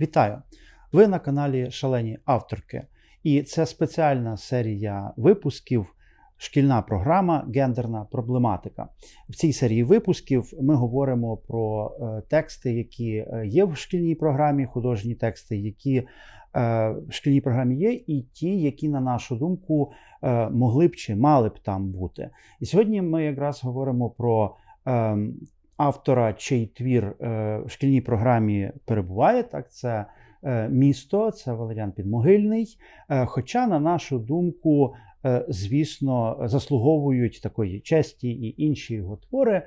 Вітаю! Ви на каналі Шалені Авторки, і це спеціальна серія випусків. Шкільна програма Гендерна проблематика. В цій серії випусків ми говоримо про е, тексти, які е, є в шкільній програмі, художні тексти, які е, в шкільній програмі є, і ті, які, на нашу думку, могли б чи мали б там бути. І сьогодні ми якраз говоримо про е, автора, чий твір е, в шкільній програмі перебуває. Так, це е, місто, це Валеріан Підмогильний. Е, Хоча, на нашу думку, звісно, заслуговують такої честі і інші його твори,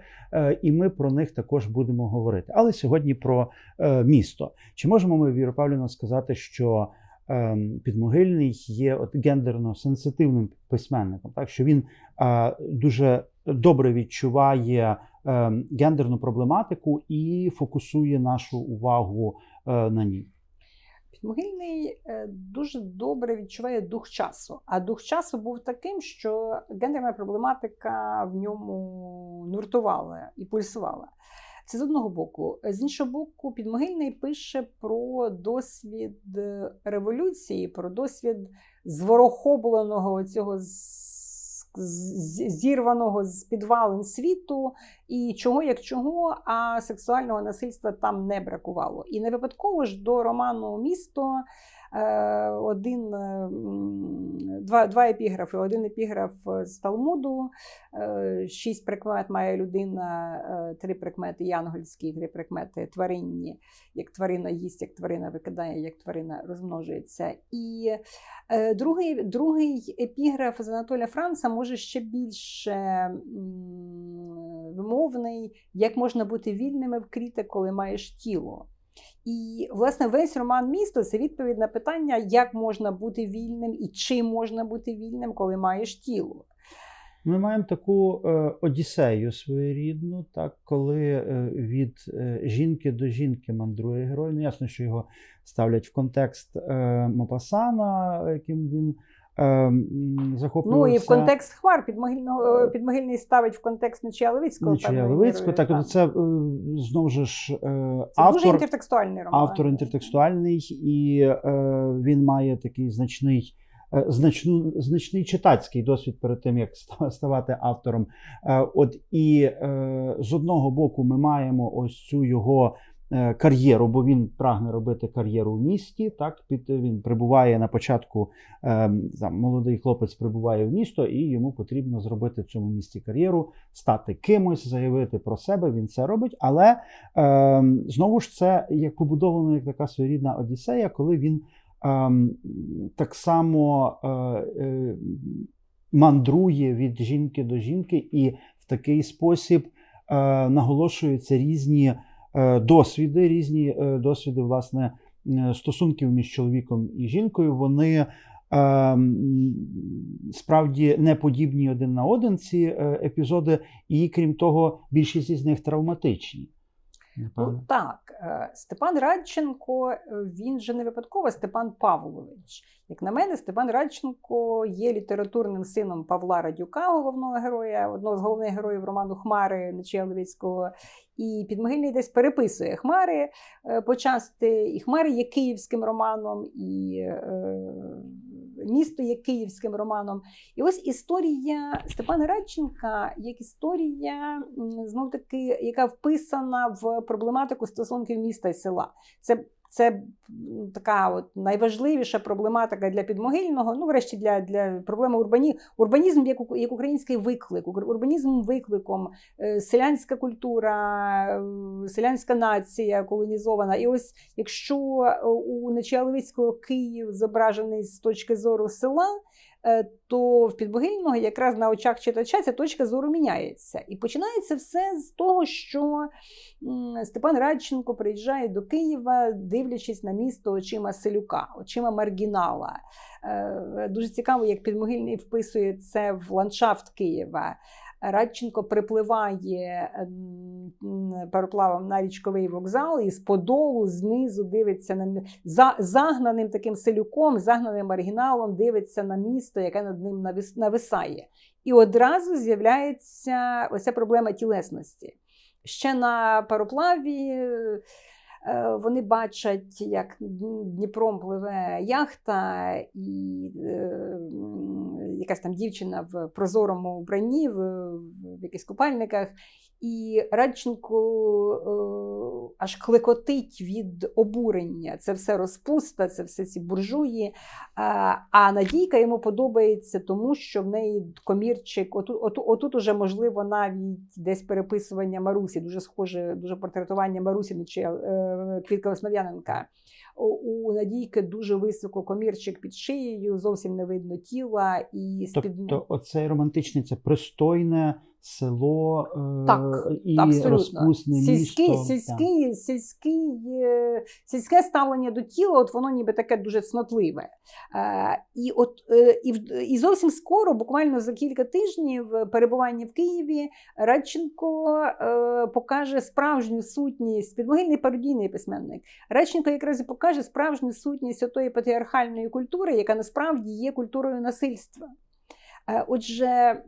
і ми про них також будемо говорити. Але сьогодні про місто. Чи можемо ми, Віра Павлівна, сказати, що Підмогильний є от гендерно сенситивним письменником, так що він дуже добре відчуває гендерну проблематику і фокусує нашу увагу е, на ній. Підмогильний е, дуже добре відчуває дух часу. А дух часу був таким, що гендерна проблематика в ньому нуртувала і пульсувала. Це з одного боку. З іншого боку, Підмогильний пише про досвід революції, про досвід зворохобленого цього зірваного з підвалин світу, і чого як чого, а сексуального насильства там не бракувало. І не випадково ж до роману Місто один, два два епіграфи. Один епіграф з Талмуду, е, шість прикмет має людина, е, три прикмети янгольські, три прикмети тваринні, як тварина їсть, як тварина викидає, як тварина розмножується. І другий другий епіграф з Анатоля Франца може ще більше вимовний, як можна бути вільними в кріти, коли маєш тіло. І, власне, весь роман місто це відповідь на питання, як можна бути вільним і чи можна бути вільним, коли маєш тіло. Ми маємо таку е, одіссею своєрідну, так, коли е, від е, жінки до жінки мандрує герой. Ну, ясно, що його ставлять в контекст Мопасана, яким він захоплювався. Ну і в контекст хвар підмогильного підмогильний ставить в контекст Нечія Левицького. Нечія Левицького, так, тобто це е, знову ж е, це автор, дуже інтертекстуальний роман. Автор інтертекстуальний, і е, він має такий значний. Е, значну, значний читацький досвід перед тим, як ставати автором. Е, от і е, з одного боку, ми маємо ось цю його кар'єру, бо він прагне робити кар'єру в місті. Так, під він прибуває на початку. Там, молодий хлопець прибуває в місто, і йому потрібно зробити в цьому місті кар'єру, стати кимось, заявити про себе. Він це робить. Але знову ж це як побудовано як така своєрідна Одіссея, коли він. Ем, так само е, е, мандрує від жінки до жінки, і в такий спосіб е, наголошуються різні досвіди, різні досвіди власне стосунків між чоловіком і жінкою. Вони справді не подібні один на один ці епізоди, і крім того, більшість із них травматичні. Ну, Так, е, Степан Радченко, е, він же не випадково Степан Павлович. Як на мене, Степан Радченко є літературним сином Павла Радюка, головного героя, одного з головних героїв роману Хмари Нечія Левицького. І Підмогильний десь переписує Хмари е, почасти. І Хмари є київським романом, і місто є київським романом. І ось історія Степана Радченка як історія, знов таки, яка вписана в проблематику стосунків міста і села. Це це така от найважливіша проблематика для підмогильного, ну, врешті, для для проблеми урбані... урбанізм як як український виклик, урбанізм викликом, е, селянська культура, селянська нація колонізована. І ось якщо у Нечаловицького Київ зображений з точки зору села. Е, то в Підбогильного якраз на очах читача ця точка зору міняється. І починається все з того, що Степан Радченко приїжджає до Києва, дивлячись на місто очима селюка, очима маргінала. Е, дуже цікаво, як Підмогильний вписує це в ландшафт Києва. Радченко припливає пароплавом на річковий вокзал і з подолу знизу дивиться на за, загнаним таким селюком, загнаним маргіналом, дивиться на місто, яке над ним нависає. І одразу з'являється оця проблема тілесності. Ще на пароплаві Вони бачать, як Дніпром пливе яхта, і е, якась там дівчина в прозорому вбранні, в якихось купальниках. І Радченко е, аж клекотить від обурення. Це все розпуста, це все ці буржуї. А, а Надійка йому подобається, тому що в неї комірчик. Отут, отут, отут уже можливо навіть десь переписування Марусі, дуже схоже, дуже портретування Марусі чи е, Квітка Основ'яненка. У Надійки дуже високо комірчик під шиєю, зовсім не видно тіла і спід... Тобто, оцей романтичний це пристойне село е, Так, і абсолютно. розпусне сільський, місто. сільський, сільський, е, сільське ставлення до тіла, от воно ніби таке дуже цнотливе. Е, і, от, е, і, в- і зовсім скоро, буквально за кілька тижнів е, перебування в Києві, Радченко е, покаже справжню сутність, підмогильний пародійний письменник. Радченко якраз і покаже справжню сутність отої патріархальної культури, яка насправді є культурою насильства. Е, Отже, е,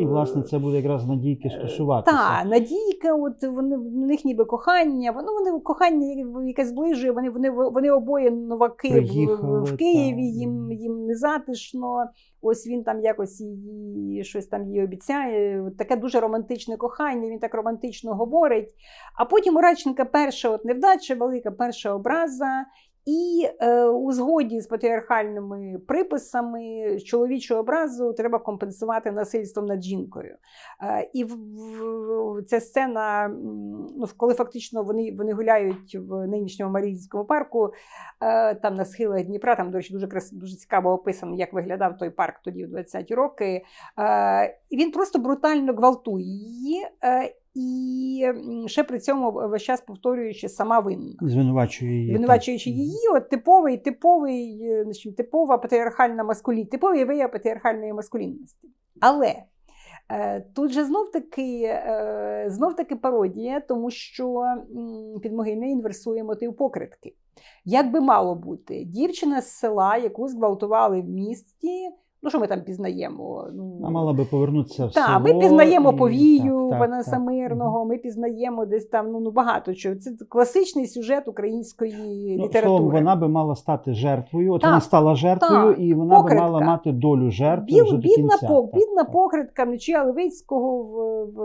І, власне, це буде якраз надійки стосуватися. так, надійка, от вони в них ніби кохання, воно вони кохання, яке зближує, вони, вони, вони обоє новаки Приїхали, в Києві, так. їм, їм не затишно. Ось він там якось її щось там їй обіцяє. Таке дуже романтичне кохання, він так романтично говорить. А потім у Радченка перша от невдача, велика перша образа. І е, у згоді з патріархальними приписами чоловічу образу треба компенсувати насильством над жінкою. Е, і в, в, ця сцена, ну, коли фактично вони, вони гуляють в нинішньому Маріїнському парку, е, там на схилах Дніпра, там, до речі, дуже, крас, дуже цікаво описано, як виглядав той парк тоді в 20-ті роки. Е, він просто брутально гвалтує її. Е, і ще при цьому весь час повторюючи сама винна. Звинувачує її. Звинувачуючи так. її, от типовий, типовий, е, значить, типова патріархальна маскулінність, типовий вияв патріархальної маскулінності. Але е, тут же знов таки, е, знов таки пародія, тому що підмогильний інверсує мотив покритки. Як би мало бути, дівчина з села, яку зґвалтували в місті. Ну, що ми там пізнаємо? Ну, Вона мала би повернутися в так, ми пізнаємо і- повію так, пана так, так. Ми пізнаємо десь там ну, ну багато чого. Це класичний сюжет української Ну, літератури. словом, вона би мала стати жертвою. От Так, вона стала жертвою, так, і вона би мала мати долю жертви Біл, вже до бідна, кінця. по, Так, бідна так. покритка Мечія Левицького в, в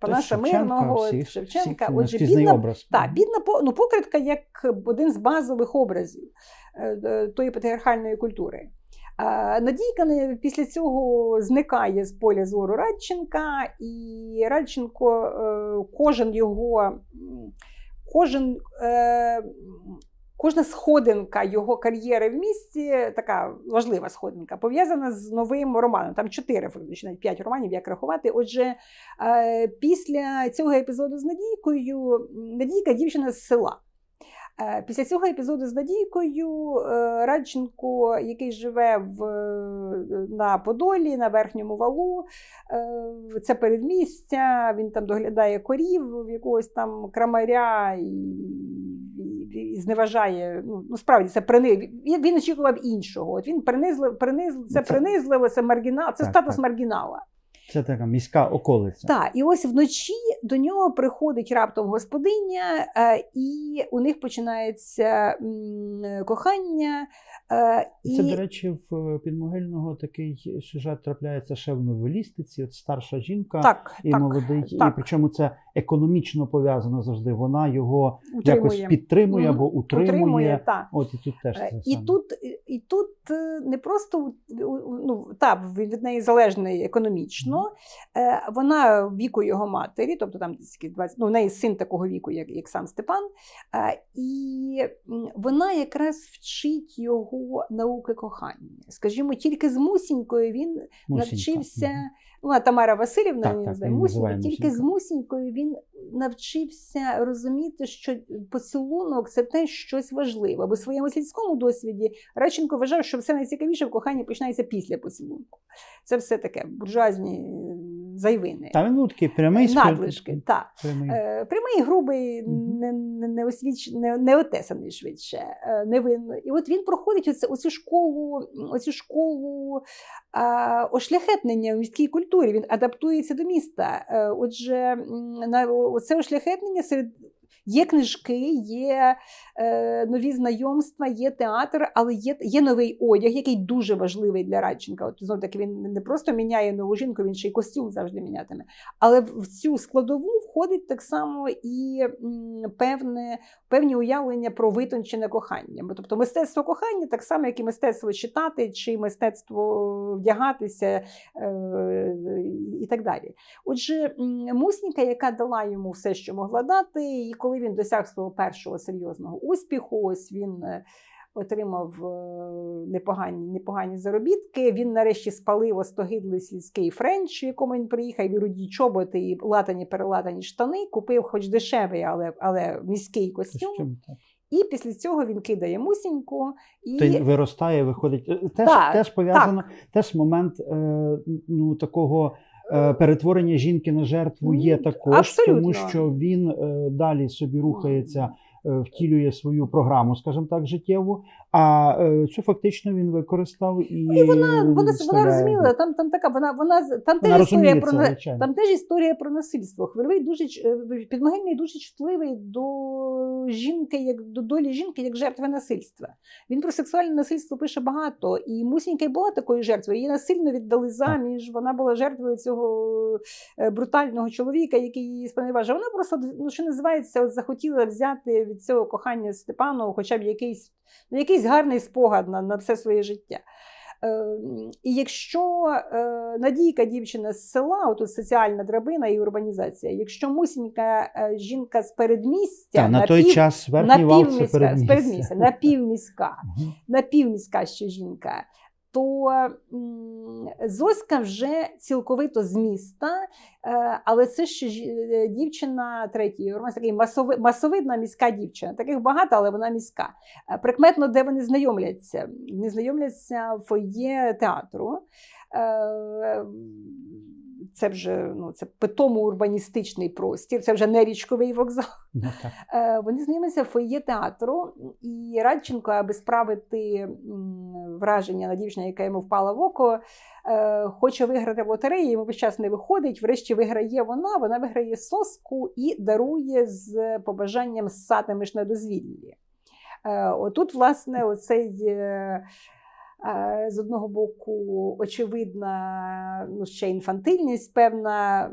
пана Шевченка, Самирного, всіх- Шевченка. всіх Отже, бідна, образ. та, бідна ну, покритка як один з базових образів е, е, тої патріархальної культури. Надійка після цього зникає з поля зору Радченка, і Радченко, е, кожен його, кожен, е, кожна сходинка його кар'єри в місті, така важлива сходинка, пов'язана з новим романом. Там чотири, фактично, п'ять романів, як рахувати. Отже, е, після цього епізоду з Надійкою, Надійка дівчина з села. Е, Після цього епізоду з Надійкою е, Радченко, який живе в, е, на Подолі, на верхньому валу, це передмістя, він там доглядає корів в якогось там крамаря і, і, і зневажає. Ну, ну справді це приниз. Він, він очікував іншого. От він принизлив, принизлив це, Це- принизливо, це маргінал, це Так, статус так. маргінала. Це така міська околиця. Так, і ось вночі до нього приходить раптом господиня, е, і у них починається кохання. е, І це, до речі, в е, підмогильного такий сюжет трапляється ще в новелістиці. От старша жінка так, і так, молодий, і причому це економічно пов'язано завжди. Вона його утримує. якось підтримує Мгм. або утримує. Утримує, так. От і тут теж Е, це І саме. тут, і тут е, не просто ну, та, від неї залежний економічно. Е, Вона віку його матері, тобто там десь якісь 20, ну, в неї син такого віку, як, як сам Степан. Е, І вона якраз вчить його науки кохання. Скажімо, тільки з Мусінькою він Мусінька. навчився. Мгм. Ну, а Тамара Васильівна Так, він так, він Мусінька. Тільки з Мусінькою він навчився розуміти, що поцілунок це те щось важливе. Бо в своєму сільському досвіді Радченко вважав, що все найцікавіше в коханні починається після поцілунку. Це все таке буржуазні зайвини. Там він був такий прямий Надлишки, так. прямий. Е, Прямий, грубий, не, не, не, освіч, не, не отесаний швидше, е, невинний. І от він проходить оце, оцю школу, оцю школу а, ошляхетнення в міській культурі. Він адаптується до міста. Е, Отже, на це ошляхетнення серед. Є книжки, є е, нові знайомства, є театр, але є, є новий одяг, який дуже важливий для Радченка. От знов таки він не просто міняє нову жінку, він ще й костюм завжди мінятиме. Але в цю складову входить так само і певне, певні уявлення про витончене кохання. Тобто мистецтво кохання, так само, як і мистецтво читати, чи мистецтво вдягатися е, і так далі. Отже, Мусніка, яка дала йому все, що могла дати, і коли він досяг свого першого серйозного успіху, ось він. е, Отримав е, непогані, непогані заробітки. Він нарешті спалив остогидлий сільський френч, в якому він приїхав, і руді чоботи, і латані перелатані штани. Купив, хоч дешевий, але, але міський костюм. І після цього він кидає мусіньку. І... Той виростає, виходить. Е, Теж, Так, теж пов'язано, теж момент е, ну, такого перетворення жінки на жертву є також, абсолютно. тому що він е, далі собі рухається, е, втілює свою програму, скажімо так, життєву. А е, цю фактично він використав і, І вона, вона, вона розуміла, там, там така, вона, вона, там Вона теж історія про це, там теж історія про насильство. Хвильовий дуже е, підмогильний дуже чутливий до жінки, як до долі жінки, як жертви насильства. Він про сексуальне насильство пише багато, і Мусінька й була такою жертвою. Її насильно віддали заміж. Вона була жертвою цього е, брутального чоловіка, який її споневажив. Вона просто ну що називається, от захотіла взяти від цього кохання Степану, хоча б якийсь, ну, якийсь гарний спогад на, на все своє життя. Е, І якщо е, Надійка дівчина з села, отут соціальна драбина і урбанізація, якщо мусінька е, жінка з передмістя, Та, на той напів- час верхній вал це передмістя. передмістя, напівміська, Мгм. напівміська ще жінка, то Зоська вже цілковито з міста, е, але це жі- е, дівчина третій, роман такий масови, масовидна міська дівчина. Таких багато, але вона міська. Е, Прикметно, де вони знайомляться. Вони знайомляться в фоє театру. Це вже ну, це питомо урбаністичний простір, це вже не річковий вокзал. Ну, так. Е, Вони знайомилися в фоє театру, і Радченко, аби справити враження на дівчину, яка йому впала в око, е, хоче виграти в лотереї, йому весь час не виходить. Врешті виграє вона, вона виграє соску і дарує з побажанням ссатимеш на дозвіллі. Е, Отут, власне, оцей. Е, З одного боку, очевидна ну, ще інфантильність, певна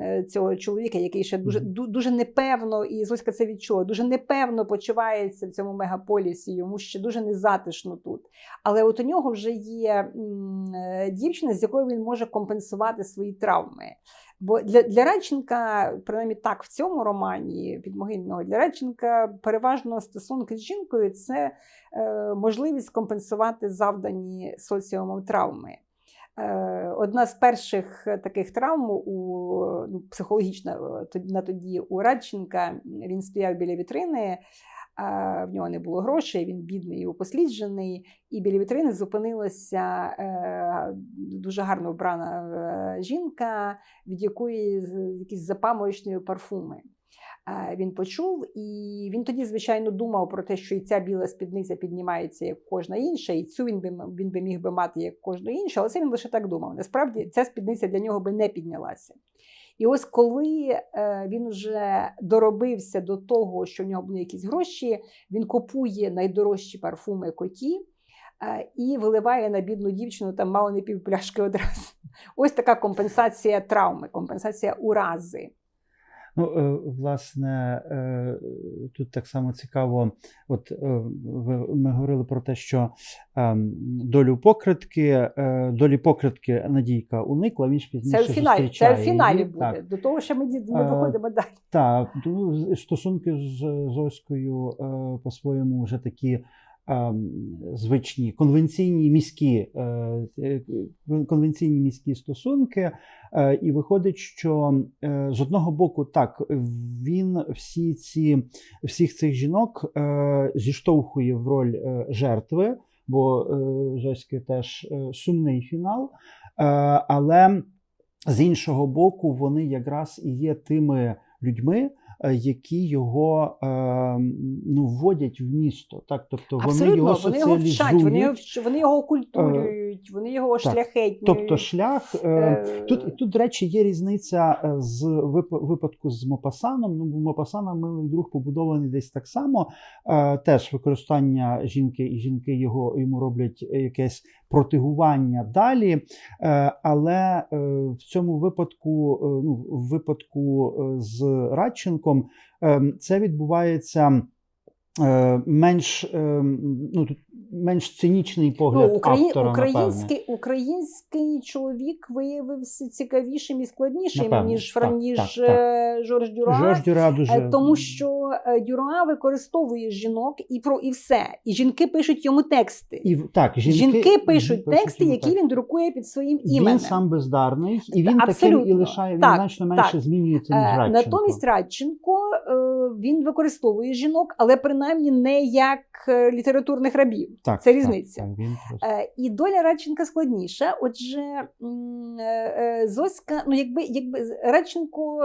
е, цього чоловіка, який ще дуже, дуже непевно, і Зоська це відчула, дуже непевно почувається в цьому мегаполісі, йому ще дуже незатишно тут. Але от у нього вже є е, дівчина, з якою він може компенсувати свої травми. Бо для, для Радченка, принаймні так, в цьому романі підмогильного, для Радченка переважно стосунки з жінкою це е, можливість компенсувати завдані соціумом травми. Е, Одна з перших таких травм у ну, психологічна е, на тоді у Радченка він стояв біля вітрини. В нього не було грошей, він бідний і упосліджений. І біля вітрини зупинилася е, дуже гарно вбрана е, жінка, від якої якісь запаморочні парфуми. Він почув, і він тоді, звичайно, думав про те, що і ця біла спідниця піднімається як кожна інша, і цю він би, він би міг би мати як кожну іншу, але це він лише так думав. Насправді ця спідниця для нього би не піднялася. І ось коли е, він вже доробився до того, що в нього були якісь гроші, він купує найдорожчі парфуми коті е, і виливає на бідну дівчину там мало не півпляшки одразу. Ось така компенсація травми, компенсація урази. Ну, е, власне, е, тут так само цікаво. От е, ми говорили про те, що ем, долю покритки, долі покритки Надійка уникла, він ж Це пізніше в фіналі, це в фіналі її. буде. Так, До того, що ми ді- ми Е, доходимо далі. так, стосунки з Зоською по-своєму вже такі. Ем, Звичні конвенційні міські е, е, конвенційні міські стосунки, Е, І виходить, що з одного боку, так він всі ці всіх цих жінок зіштовхує в роль жертви, бо Зоськи теж сумний фінал. Але з іншого боку, вони якраз і є тими людьми, які його е, ну, вводять в місто. Так, тобто вони Абсолютно, його вони його вчать, вони його, соціалізують. вони його окультурюють, вони його так. шляхетнюють. Тобто шлях е, Е, Тут, тут, до речі, є різниця е, з випадку з Мопасаном. Ну, Мопасана милий друг побудований десь так само. Е, теж використання жінки і жінки його йому роблять е, якесь протигування далі. Е, але е, в цьому випадку, е, ну, в випадку е, з Радченком, е, це відбувається. Е, Менш, е, ну, тут менш цинічний погляд Ну, Украї... автора, напевне. український, український чоловік виявився цікавішим і складнішим, Напевно, ніж, так, ніж так, так. е, Жорж Дюра. Жорж Дюра дуже... Тому що Дюра використовує жінок і про і все. І жінки пишуть йому тексти. І, так, жінки, жінки, пишуть тексти, йому які тексти. він друкує під своїм іменем. Він сам бездарний, і він таким і лишає, він Так, значно менше так. змінюється, ніж Радченко. Натомість Радченко він використовує жінок, але принаймні не як е, літературних рабів. так, це різниця. Так, він просто... Е, І доля Радченка складніша. Отже, е, Зоська, ну якби якби Радченко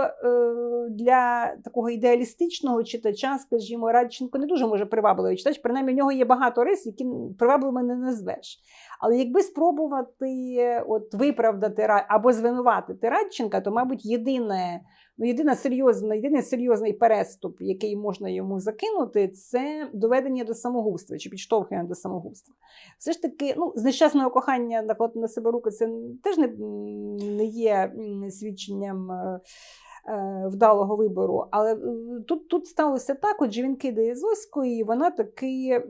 для такого ідеалістичного читача, скажімо, Радченко не дуже може привабливий читач. Принаймні в нього є багато рис, які привабливими не назвеш. Але якби спробувати от виправдати Ра- або звинуватити Радченка, то, мабуть, єдине, ну, єдина серйозна, єдиний серйозний переступ, який можна йому закинути, це доведення до самогубства чи підштовхування до самогубства. Все ж таки, ну, з нещасного кохання накладати на себе руки, це теж не, не є свідченням. е, е, Вдалого вибору, але е, тут, тут сталося так. Отже, він кидає Зоську, і вона таки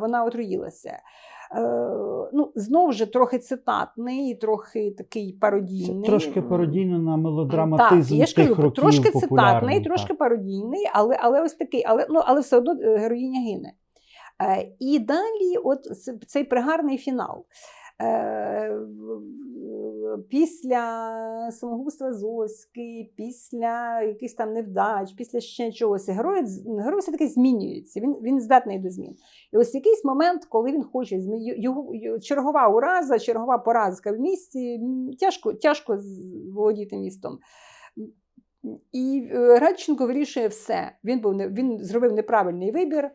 вона отруїлася. Е, ну, знову ж трохи цитатний, трохи такий Це пародійний. трошки пародійно на Так, я ж тих кажу, років трошки цитатний, так. трошки пародійний, але, але ось такий, але, ну, але все одно е, героїня гине. Е, і далі, от цей пригарний фінал. Після самогубства Зоськи, після якихось там невдач, після ще чогось, герой, герой все-таки змінюється, він, він здатний до змін. І ось якийсь момент, коли він хоче його, чергова ураза, чергова поразка в місті, тяжко, тяжко володіти містом. І е, Радченко вирішує все. Він був він зробив неправильний вибір.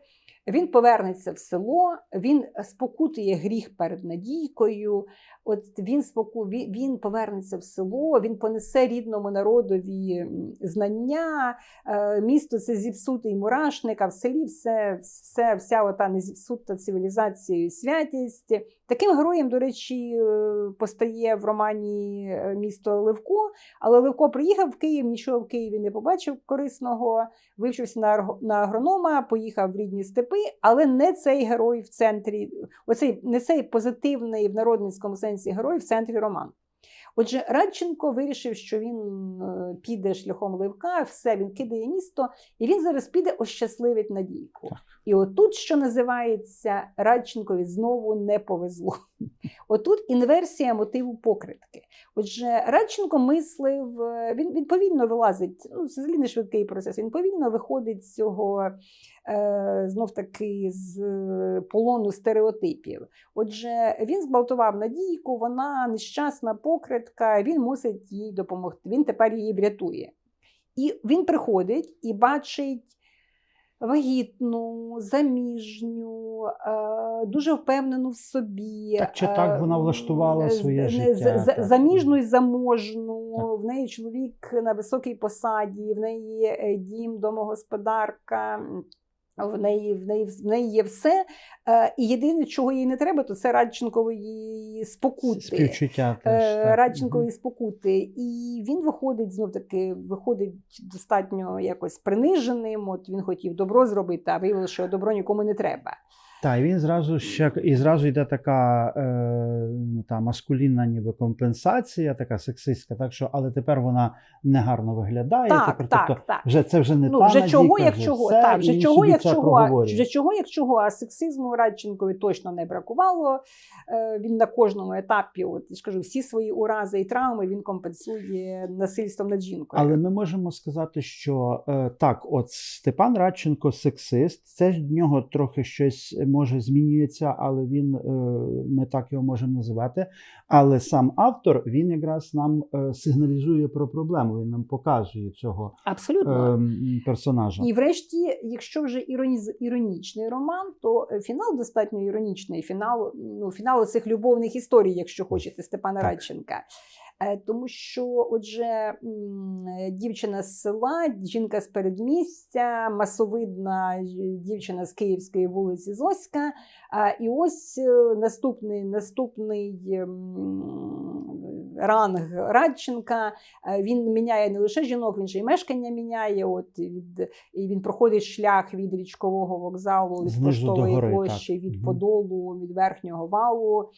Він повернеться в село, він спокутує гріх перед Надійкою. От він споку... він, повернеться в село, він понесе рідному народові знання. Е, Місто це зіпсутий мурашник, а в селі все, все вся ота незіпсута цивілізацією святість. Таким героєм, до речі, е, постає в романі е, місто Левко. Але Левко приїхав в Київ, нічого в Києві не побачив корисного, вивчився на агронома, поїхав в рідні степи, але не цей герой в центрі, оцей не цей позитивний в народницькому сенсі герой в центрі роману. Отже, Радченко вирішив, що він е, піде шляхом Левка, все, він кидає місто, і він зараз піде ощасливить Надійку. І отут, що називається, Радченкові знову не повезло. Отут інверсія мотиву покритки. Отже, Радченко мислив, е, він, він повільно вилазить, ну, це не швидкий процес, він повільно виходить з цього е, знов таки з е, полону стереотипів. Отже, він збалтував Надійку, вона нещасна покритка, він мусить їй допомогти. Він тепер її врятує. І він приходить і бачить вагітну, заміжню, е, дуже впевнену в собі. Так чи так вона е, влаштувала своє життя, так. Заміжну і заможну. Так. В неї чоловік на високій посаді, в неї е, дім, домогосподарка. В неї, в, неї, в неї є все. Е, і єдине, чого їй не треба, то це Радченкової спокути. Співчуття теж. Е. Радченкової спокути. І він виходить знов таки, виходить достатньо якось приниженим. От він хотів добро зробити, а виявилося, що добро нікому не треба. Так, і він зразу ще і зразу йде така е, ну, та маскулінна ніби компенсація, така сексистська, так що, але тепер вона негарно виглядає. Так, тепер, так, тобто, так. вже це вже не Ну, та вже чого, як вже чого, так, вже чого, як чого, вже чого, як чого, а сексизму Радченкові точно не бракувало. Е, Він на кожному етапі, от я ж кажу, всі свої урази і травми він компенсує насильством над жінкою. Але ми можемо сказати, що е, так, от Степан Радченко сексист, це в нього трохи щось може змінюється, але він е, ми так його можемо називати. Але сам автор він якраз нам е, сигналізує про проблему. Він нам показує цього Абсолютно. е, персонажа. І врешті, якщо вже іронічний роман, то е, фінал достатньо іронічний. Фінал, ну, фінал цих любовних історій, якщо хочете, Степана Так. Радченка. Е, Тому що, отже, дівчина з села, жінка з передмістя, масовидна дівчина з Київської вулиці Зоська. І ось е, наступний, наступний ранг Радченка. Е, Він міняє не лише жінок, він же і мешкання міняє. От від і він проходить шлях від річкового вокзалу, від поштової площі, від. Подолу, від верхнього валу.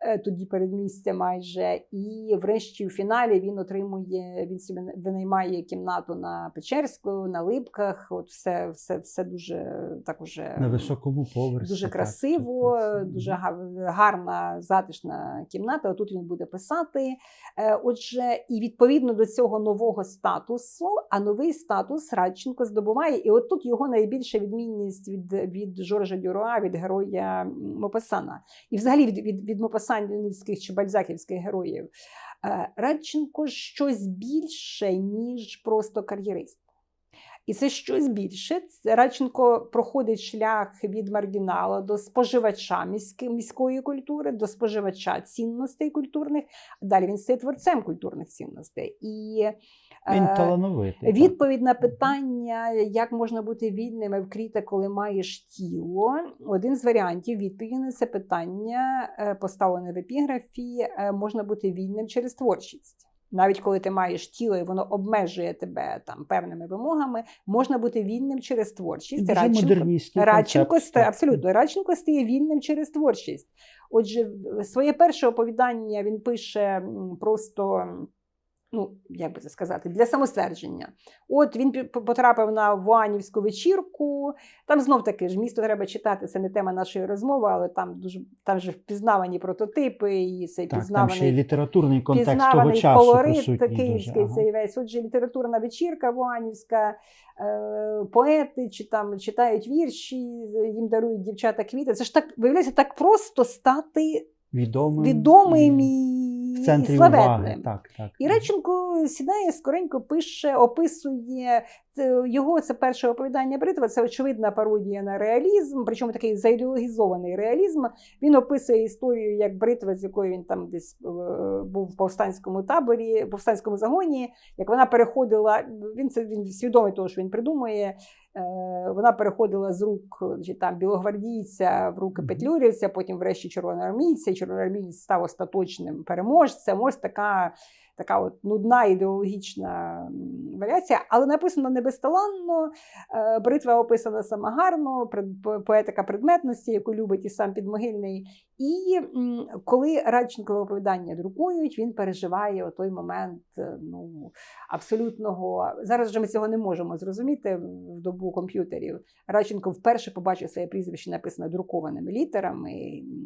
Е, Тоді передмістя майже, і врешті в фіналі він отримує, він собі винаймає кімнату на Печерську, на Липках. От все, все, все дуже так уже На високому поверсі. дуже красиво, тобто це- дуже гарна, затишна кімната. Тут він буде писати. Е, Отже, і відповідно до цього нового статусу, а новий статус Радченко здобуває. І от тут його найбільша відмінність від, від Жоржа Дюроа, від героя Мопасана. І взагалі від, від, від Мопасанівських чи бальзаківських героїв. Е, Радченко щось більше, ніж просто кар'єрист. І це щось більше. Радченко проходить шлях від маргінала до споживача міськи- міської культури, до споживача цінностей культурних. Далі він стає творцем культурних цінностей. І Він е, талановитий. Відповідь на питання, як можна бути вільним і вкріте, коли маєш тіло. Один з варіантів відповіді на це питання, е, поставлене в епіграфі, е, можна бути вільним через творчість. Навіть коли ти маєш тіло і воно обмежує тебе там певними вимогами, можна бути вільним через творчість. Радченко- Радченко абсолютно Радченко стає вільним через творчість. Отже, своє перше оповідання він пише просто. Ну, як би це сказати, для самоствердження. От він потрапив на Вуанівську вечірку. Там знов таки ж місто треба читати. Це не тема нашої розмови, але там дуже там же впізнавані прототипи, і цей Так, там пізнаваний ще й літературний контекст того часу колорит київський. Ага. цей весь. Отже, літературна вечірка Вуанівська, е, поети чи там читають вірші, їм дарують дівчата квіти. Це ж так виявляється так просто стати Відомим, відомим і і, в центрі уваги. Так, так. І Реченко сідає скоренько пише, описує його це перше оповідання бритва. Це очевидна пародія на реалізм, причому такий заідеологізований реалізм. Він описує історію як бритва, з якою він там десь е, був в повстанському таборі, в повстанському загоні. Як вона переходила, він це він свідомий того, що він придумує. Е, Вона переходила з рук там, білогвардійця в руки петлюрівця, потім врешті червоноармійця. Червоноармієць став остаточним переможцем. Ось така така от нудна ідеологічна варіація, але написано не безталанно. Е, Бритва описана сама гарно, поетика предметності, яку любить і сам підмогильний. І коли Радченкове оповідання друкують, він переживає той момент е, ну, абсолютного. Зараз вже ми цього не можемо зрозуміти в добу комп'ютерів. Радченко вперше побачив своє прізвище написане друкованими літерами,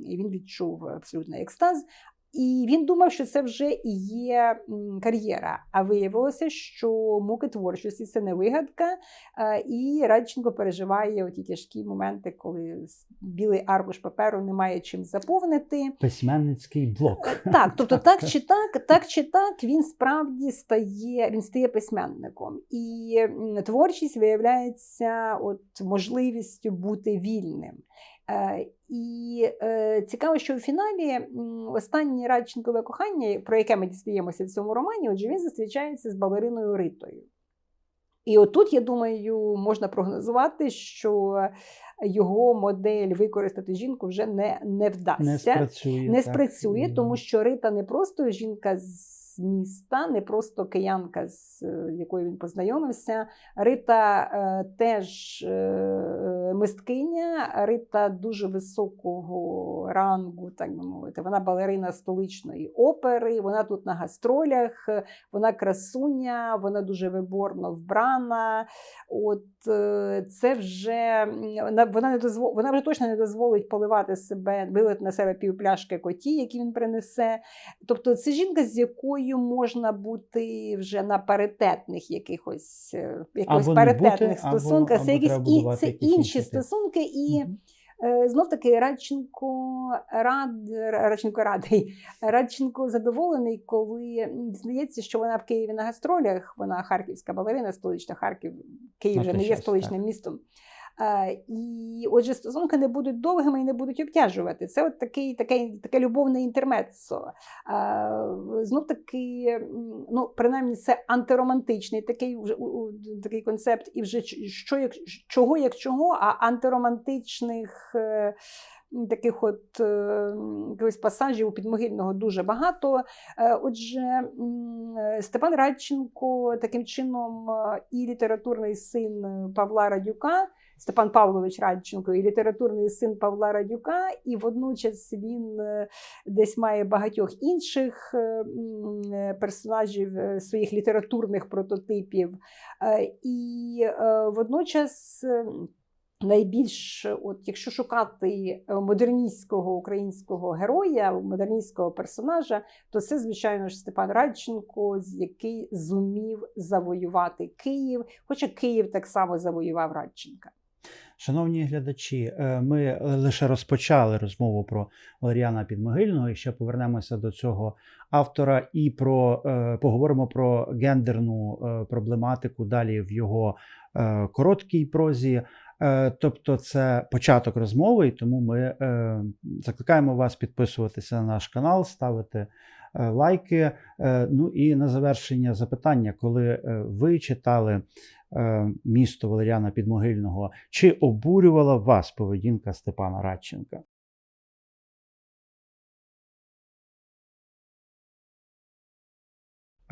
і він відчув абсолютний екстаз. І він думав, що це вже і є кар'єра. А виявилося, що муки творчості це не вигадка. І Радченко переживає ті тяжкі моменти, коли білий аркуш паперу немає чим заповнити. Письменницький блок. Е, Так, тобто, так чи так, так чи так, він справді стає, він стає письменником. І творчість виявляється от можливістю бути вільним. Е, І е, цікаво, що у фіналі останнє Радченкове кохання, про яке ми дістаємося в цьому романі, отже, він зустрічається з балериною Ритою. І отут, я думаю, можна прогнозувати, що його модель використати жінку вже не, не вдасться Не спрацює. не спрацює, І- тому що Рита не просто жінка з міста, не просто киянка, з е, якою він познайомився. Рита е, теж е, мисткиня, Рита дуже високого рангу, так би мовити. Вона балерина столичної опери. Вона тут на гастролях, вона красуня, вона дуже виборно вбрана. От е, це вже м, вона, не дозвол, вона вже точно не дозволить поливати себе, вилити на себе півпляшки коті, які він принесе. Тобто, це жінка, з якою можна бути вже на паритетних якихось, е, якихось Або паритетних бути, або- стосунках. це або якісь і, це якісь інші стосунки і. Мгм. Е, Знов таки Радченко рад Радченко радий. Радченко задоволений, коли здається, що вона в Києві на гастролях. Вона харківська балерина, столична Харків. Київ вже не є столичним містом. Е, І отже, стосунки не будуть довгими і не будуть обтяжувати. Це от такий, таке, таке любовне інтермеццо. Знов таки, ну, принаймні, це антиромантичний такий, такий концепт, і вже що як, чого як чого, а антиромантичних. е, Таких от е, якихось пасажів у підмогильного дуже багато. Е, Отже, е, Степан Радченко таким чином е, і літературний син е, Павла Радюка, Степан Павлович Радченко, і літературний син Павла Радюка, і водночас він е, десь має багатьох інших е, е, персонажів своїх літературних прототипів. І водночас. Найбільш, от якщо шукати модерністського українського героя, модерністського персонажа, то це, звичайно ж, Степан Радченко, який зумів завоювати Київ, хоча Київ так само завоював Радченка. Шановні глядачі, е, ми лише розпочали розмову про Валеріана Підмогильного і ще повернемося до цього автора і про е, поговоримо про гендерну е, проблематику далі в його е, короткій прозі. Е, Тобто, це початок розмови, і тому ми е, закликаємо вас підписуватися на наш канал, ставити е, лайки. Е, Ну і на завершення запитання, коли е, ви читали е, місто Валеріана Підмогильного, чи обурювала вас поведінка Степана Радченка?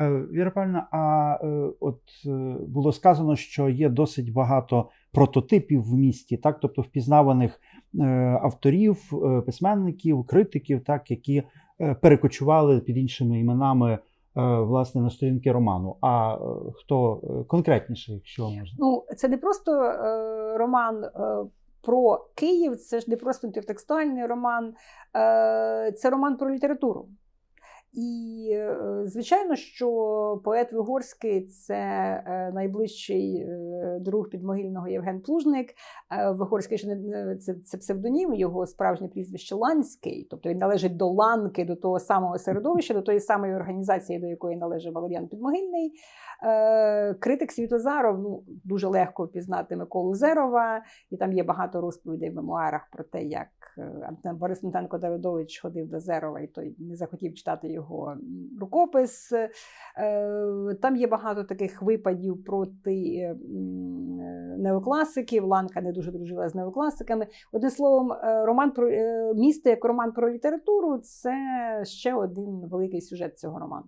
Е, Віра Павлівна, а е, от е, було сказано, що є досить багато прототипів в місті, так, тобто впізнаваних е, авторів, е, письменників, критиків, так, які е, перекочували під іншими іменами е, власне на сторінки роману. А е, хто е, конкретніше, якщо можна? Ну, це не просто е, роман е, про Київ, це ж не просто інтертекстуальний роман, е, це роман про літературу. І, е, звичайно, що поет Вигорський це е, найближчий е, друг підмогильного Євген Плужник. Вигорський ж не це, псевдонім, його справжнє прізвище Ланський, тобто він належить до ланки, до того самого середовища, до тої самої організації, до якої належить Валеріан Підмогильний. Критик Світозаров ну, дуже легко впізнати Миколу Зерова, і там є багато розповідей в мемуарах про те, як Борис Антенко Давидович ходив до Зерова, і той не захотів читати його рукопис. Е, Там є багато таких випадів проти е, е, неокласиків. Ланка не дуже дружила з неокласиками. Одним словом, е, роман про е, місто як роман про літературу це ще один великий сюжет цього роману.